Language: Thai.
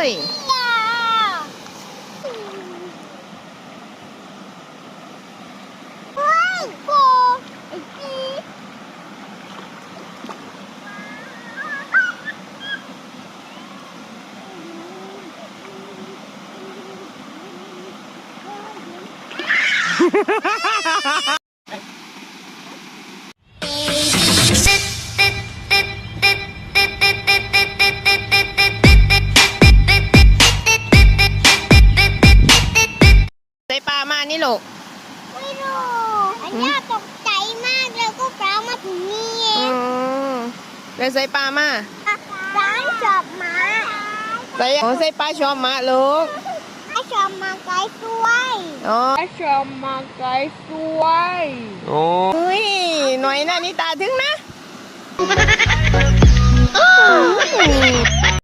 mãe? Ha ha ha ha ha! ใส่ปลามานี่ลูกไม่รู้อันเนี้ยตกใจมากแล้วก็ปลามาถึงนี่เออืงมแล้วใส่ปลามาร้านชอบหมาใส่โอ้ใส่ปลาชอบมาลูกร้านชอบหมาไก่ด้วยอ๋อชอบมาไกลสวยโอ้ยหน่อยนะนี่ตาถึงนะ